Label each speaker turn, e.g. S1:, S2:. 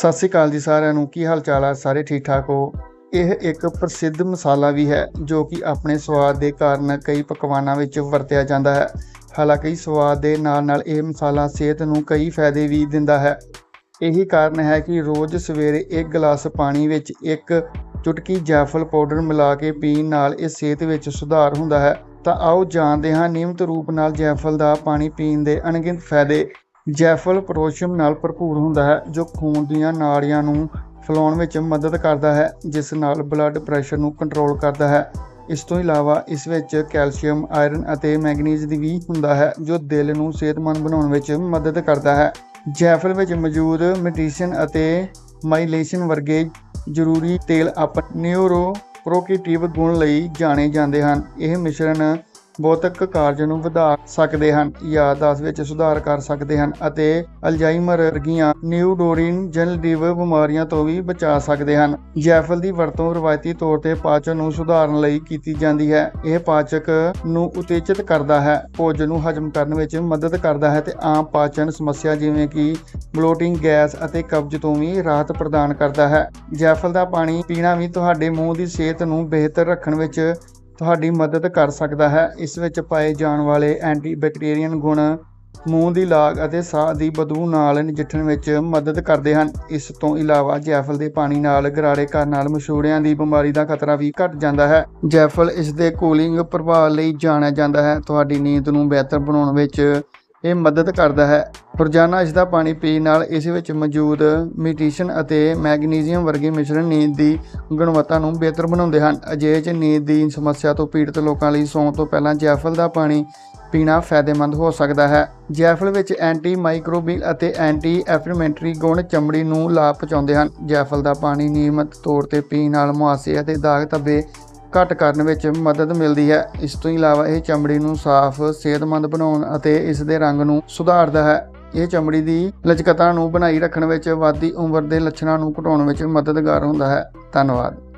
S1: ਸਤਿ ਸ੍ਰੀ ਅਕਾਲ ਜੀ ਸਾਰਿਆਂ ਨੂੰ। ਕੀ ਹਾਲ ਚਾਲ ਹੈ ਸਾਰੇ ਠੀਕ ਠਾਕ ਹੋ? ਇਹ ਇੱਕ ਪ੍ਰਸਿੱਧ ਮਸਾਲਾ ਵੀ ਹੈ, ਜੋ ਕਿ ਆਪਣੇ ਸਵਾਦ ਦੇ ਕਾਰਨ ਕਈ ਪਕਵਾਨਾਂ ਵਿੱਚ ਵਰਤਿਆ ਜਾਂਦਾ ਹੈ। ਹਾਲਾਂਕਿ ਸਵਾਦ ਦੇ ਨਾਲ ਨਾਲ ਇਹ ਮਸਾਲਾ ਸਿਹਤ ਨੂੰ ਕਈ ਫਾਇਦੇ ਵੀ ਦਿੰਦਾ ਹੈ। ਇਹੀ ਕਾਰਨ ਹੈ ਕਿ ਰੋਜ਼ ਸਵੇਰੇ ਇੱਕ ਗਲਾਸ ਪਾਣੀ ਵਿੱਚ ਇੱਕ ਚੁਟਕੀ ਜਾਇਫਲ ਪਾਊਡਰ ਮਿਲਾ ਕੇ ਪੀਣ ਨਾਲ ਇਹ ਸਿਹਤ ਵਿੱਚ ਸੁਧਾਰ ਹੁੰਦਾ ਹੈ। ਤਾਂ ਆਓ ਜਾਣਦੇ ਹਾਂ ਨਿਯਮਿਤ ਰੂਪ ਨਾਲ ਜਾਇਫਲ ਦਾ ਪਾਣੀ ਪੀਣ ਦੇ ਅਣਗਿਣਤ ਫਾਇਦੇ। ਜੈਫਲ ਪੋਟਾਸ਼ੀਅਮ ਨਾਲ ਭਰਪੂਰ ਹੁੰਦਾ ਹੈ, ਜੋ ਖੂਨ ਦੀਆਂ ਨਾੜੀਆਂ ਨੂੰ ਫੈਲਾਉਣ ਵਿੱਚ ਮਦਦ ਕਰਦਾ ਹੈ, ਜਿਸ ਨਾਲ ਬਲੱਡ ਪ੍ਰੈਸ਼ਰ ਨੂੰ ਕੰਟਰੋਲ ਕਰਦਾ ਹੈ। ਇਸ ਤੋਂ ਇਲਾਵਾ ਇਸ ਵਿੱਚ ਕੈਲਸ਼ੀਅਮ, ਆਇਰਨ ਅਤੇ ਮੈਗਨੀਜ਼ ਦੀ ਵੀ ਹੁੰਦਾ ਹੈ, ਜੋ ਦਿਲ ਨੂੰ ਸਿਹਤਮੰਦ ਬਣਾਉਣ ਵਿੱਚ ਮਦਦ ਕਰਦਾ ਹੈ। ਜੈਫਲ ਵਿੱਚ ਮੌਜੂਦ ਮੈਡੀਸਿਨ ਅਤੇ ਮਾਈਲੇਸ਼ਨ ਵਰਗੇ ਜ਼ਰੂਰੀ ਤੇਲ ਆਪ ਨਿਊਰੋ ਪ੍ਰੋਕਟਿਵ ਗੁਣ ਲਈ ਜਾਣੇ ਜਾਂਦੇ ਹਨ। ਇਹ ਮਿਸ਼ਰਣ ਬੌਧਿਕ ਕਾਰਜ ਨੂੰ ਵਧਾ ਸਕਦੇ ਹਨ ਯਾਦਦਾਸ਼ਤ ਵਿੱਚ ਸੁਧਾਰ ਕਰ ਸਕਦੇ ਹਨ ਅਤੇ ਅਲਜ਼ਾਈਮਰ ਵਰਗੀਆਂ ਨਿਊਰੋਡਿਜਨਰੇਟਿਵ ਬਿਮਾਰੀਆਂ ਤੋਂ ਵੀ ਬਚਾ ਸਕਦੇ ਹਨ। ਜਾਇਫਲ ਦੀ ਵਰਤੋਂ ਰਵਾਇਤੀ ਤੌਰ ਤੇ ਪਾਚਨ ਨੂੰ ਸੁਧਾਰਨ ਲਈ ਕੀਤੀ ਜਾਂਦੀ ਹੈ। ਇਹ ਪਾਚਕ ਨੂੰ ਉਤੇਜਿਤ ਕਰਦਾ ਹੈ, ਭੋਜਨ ਨੂੰ ਹਜਮ ਕਰਨ ਵਿੱਚ ਮਦਦ ਕਰਦਾ ਹੈ ਤੇ ਆਮ ਪਾਚਨ ਸਮੱਸਿਆ ਜਿਵੇਂ ਕਿ ਬਲੋਟਿੰਗ, ਗੈਸ ਅਤੇ ਕਬਜ਼ ਤੋਂ ਵੀ ਰਾਹਤ ਪ੍ਰਦਾਨ ਕਰਦਾ ਹੈ। ਜੈਫਲ ਦਾ ਪਾਣੀ ਪੀਣਾ ਵੀ ਤੁਹਾਡੇ ਮੂੰਹ ਦੀ ਸਿਹਤ ਨੂੰ ਬਿਹਤਰ ਰੱਖਣ ਵਿੱਚ ਤੁਹਾਡੀ ਮਦਦ ਕਰ ਸਕਦਾ ਹੈ। ਇਸ ਵਿੱਚ ਪਾਏ ਜਾਣ ਵਾਲੇ ਐਂਟੀਬੈਕਟੀਰੀਅਨ ਗੁਣ ਮੂੰਹ ਦੀ ਲਾਗ ਅਤੇ ਸਾਹ ਦੀ ਬਦਬੂ ਨਾਲ ਨਜਿੱਠਣ ਵਿੱਚ ਮਦਦ ਕਰਦੇ ਹਨ। ਇਸ ਤੋਂ ਇਲਾਵਾ ਜੈਫਲ ਦੇ ਪਾਣੀ ਨਾਲ ਗਰਾਰੇ ਕਰਨ ਨਾਲ ਮਸ਼ੂੜਿਆਂ ਦੀ ਬਿਮਾਰੀ ਦਾ ਖਤਰਾ ਵੀ ਘਟ ਜਾਂਦਾ ਹੈ। ਜੈਫਲ ਇਸ ਦੇ ਕੂਲਿੰਗ ਪ੍ਰਭਾਵ ਲਈ ਜਾਣਿਆ ਜਾਂਦਾ ਹੈ। ਤੁਹਾਡੀ ਨੀਂਦ ਨੂੰ ਬਿਹਤਰ ਬਣਾਉਣ ਵਿੱਚ ਇਹ ਮਦਦ ਕਰਦਾ ਹੈ। ਰੋਜ਼ਾਨਾ ਇਸ ਦਾ ਪਾਣੀ ਪੀਣ ਨਾਲ ਇਸ ਵਿੱਚ ਮੌਜੂਦ ਮੈਡੀਸਿਨ ਅਤੇ ਮੈਗਨੀਜ਼ੀਅਮ ਵਰਗੇ ਮਿਸ਼ਰਣ ਨੀਂਦ ਦੀ ਗੁਣਵੱਤਾ ਨੂੰ ਬਿਹਤਰ ਬਣਾਉਂਦੇ ਹਨ। ਅਜਿਹੇ 'ਚ ਨੀਂਦ ਦੀ ਸਮੱਸਿਆ ਤੋਂ ਪੀੜਤ ਲੋਕਾਂ ਲਈ ਸੌਣ ਤੋਂ ਪਹਿਲਾਂ ਜੈਫਲ ਦਾ ਪਾਣੀ ਪੀਣਾ ਫਾਇਦੇਮੰਦ ਹੋ ਸਕਦਾ ਹੈ। ਜੈਫਲ ਵਿੱਚ ਐਂਟੀ ਮਾਈਕਰੋਬੀਅਲ ਅਤੇ ਐਂਟੀ ਐਫਲੇਮੇਟਰੀ ਗੁਣ ਚਮੜੀ ਨੂੰ ਲਾਭ ਪਹੁੰਚਾਉਂਦੇ ਹਨ। ਜੈਫਲ ਦਾ ਪਾਣੀ ਨਿਯਮਤ ਤੌਰ ਤੇ ਪੀਣ ਨਾਲ ਮੁਹਾਸੇ ਅਤੇ ਦਾਗ ਧੱਬੇ ਘੱਟ ਕਰਨ ਵਿੱਚ ਮਦਦ ਮਿਲਦੀ ਹੈ। ਇਸ ਤੋਂ ਇਲਾਵਾ ਇਹ ਚਮੜੀ ਨੂੰ ਸਾਫ਼, ਸਿਹਤਮੰਦ ਬਣਾਉਣ ਅਤੇ ਇਸ ਦੇ ਰੰਗ ਨੂੰ ਸੁਧਾਰਦਾ ਹੈ। ਇਹ ਚਮੜੀ ਦੀ ਲਚਕਤਾ ਨੂੰ ਬਣਾਈ ਰੱਖਣ ਵਿੱਚ ਵਾਧੀ ਉਮਰ ਦੇ ਲੱਛਣਾਂ ਨੂੰ ਘਟਾਉਣ ਵਿੱਚ ਮਦਦਗਾਰ ਹੁੰਦਾ ਹੈ। ਧੰਨਵਾਦ।